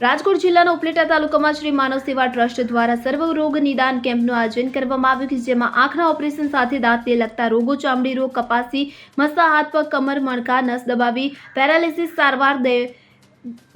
રાજકોટ જિલ્લાના ઉપલેટા તાલુકામાં શ્રી માનવ સેવા ટ્રસ્ટ દ્વારા સર્વ રોગ નિદાન કેમ્પનું આયોજન કરવામાં આવ્યું કે જેમાં આંખના ઓપરેશન સાથે દાંતને લગતા રોગો, ચામડી રોગ, કપાસી મસા હાથ પગ, કમર, મણકા, નસ દબાવી, પેરાલિસિસ સારવાર દે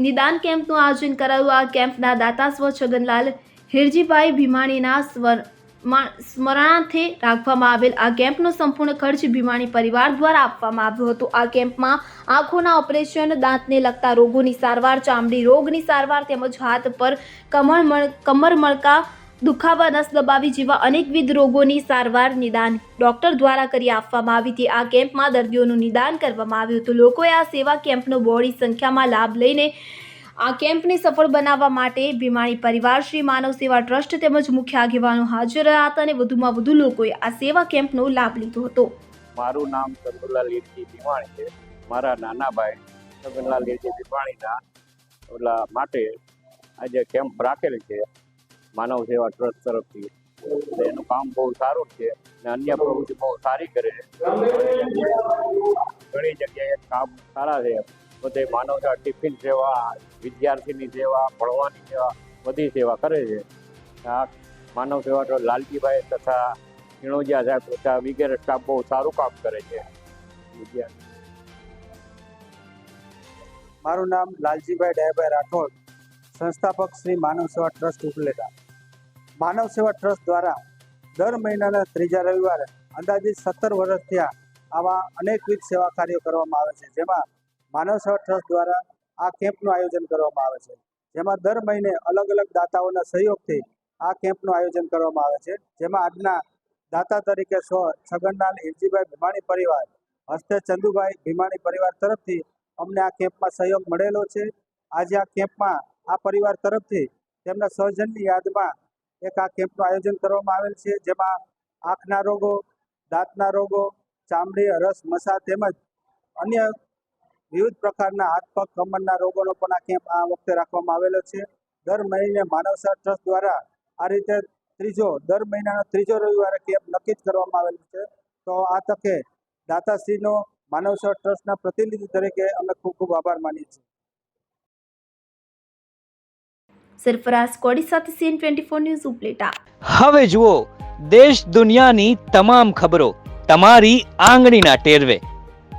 નિદાન કેમ્પનું આયોજન કરાયું. આ કેમ્પના દાતા સ્વ છગનલાલ હિરજીભાઈ ભીમાણીના સ્વર મા- સ્મરણાર્થે રાખવામાં આવેલ આ કેમ્પનો સંપૂર્ણ ખર્ચ ભીમાણી પરિવાર દ્વારા આપવામાં આવ્યો હતો. આ કેમ્પમાં આંખોના ઓપરેશન, દાંતને લગતા રોગોની સારવાર, ચામડી રોગની સારવાર તેમજ હાથ પર કમર કમર મણકા દુખાવા, નસ દબાવી જેવા અનેકવિધ રોગોની સારવાર નિદાન ડોક્ટર દ્વારા કરી આપવામાં આવી હતી. આ કેમ્પમાં દર્દીઓનું નિદાન કરવામાં આવ્યું હતું. લોકોએ આ સેવા કેમ્પનો બહોળી સંખ્યામાં લાભ લઈને આ કેમ્પને સફળ બનાવવા માટે ભીમાણી પરિવાર શ્રી માનવ સેવા ટ્રસ્ટ તેમજ મુખ્ય આગેવાનો હાજર રહ્યા હતા અને વધુમાં વધુ લોકોએ આ સેવા કેમ્પનો લાભ લીધો હતો. મારું નામ ચંદુલાલ લીરજી ભીમાણી છે. મારા નાના ભાઈ ચંદુલાલ લીરજી ભીમાણીના ઓલા માટે આજે કેમ્પ રાખેલ છે. માનવ સેવા ટ્રસ્ટ તરફથી. એનું કામ બહુ સારું છે અને અન્ય પ્રવૃત્તિ બહુ સારી કરે છે. ઘણી જગ્યાએ કામ સારા છે. બધે માનવતા ટિફિન સેવા, વિદ્યાર્થીની સેવા, ભણવાની સેવા, બધી સેવા કરે છે. આ માનવ સેવા તો લાલજીભાઈ તથા કિણોજીયા સાહેબ તથા વગેરે સ્ટાફ બહુ સારું કામ કરે છે. મારું નામ લાલજીભાઈ ડાયાભાઈ રાઠોડ, સંસ્થાપક શ્રી માનવ સેવા ટ્રસ્ટ ઉપલેટા. માનવ સેવા ટ્રસ્ટ દ્વારા દર મહિનાના ત્રીજા રવિવારે અંદાજિત સત્તર વર્ષ થયા આવા અનેકવિધ સેવા કાર્યો કરવામાં આવે છે. જેમાં માનવ સેવા ટ્રસ્ટ દ્વારા આ કેમ્પનું આયોજન કરવામાં આવે છે. જેમાં દર મહિને અલગ અલગ દાતાઓના સહયોગથી આ કેમ્પનું આયોજન કરવામાં આવે છે. જેમાં આજના દાતા તરીકે સ્વ છગનલાલ હિરજીભાઈ ભીમાણી પરિવાર, હસ્તે ચંદુભાઈ ભીમાણી પરિવાર તરફથી અમને આ કેમ્પમાં સહયોગ મળેલો છે. આજે આ કેમ્પમાં આ પરિવાર તરફથી તેમના સૌજનની યાદમાં એક આ કેમ્પનું આયોજન કરવામાં આવેલ છે. જેમાં આંખના રોગો, દાંતના રોગો, ચામડી, રસ, મસા તેમજ અન્ય વિવિધ પ્રકારના હાથ પગ કમરના રોગોનો પણ આ કેમ્પ આ વખતે રાખવામાં આવેલો છે. દર મહિને માનવસર ટ્રસ્ટ દ્વારા આ રીતે ત્રીજો દર મહિનાનો ત્રીજો રવિવારે કેમ્પ નક્કી કરવામાં આવેલો છે. તો આ તકે દાતાશ્રીનો માનવસર ટ્રસ્ટના પ્રતિનિધિ તરીકે અમે ખૂબ ખૂબ આભાર માનીએ છીએ. સરફરાઝ કોડી સાથે CN twenty four news Upleta. હવે જુઓ દેશ દુનિયાની તમામ ખબરો તમારી આંગળીના ટેરવે.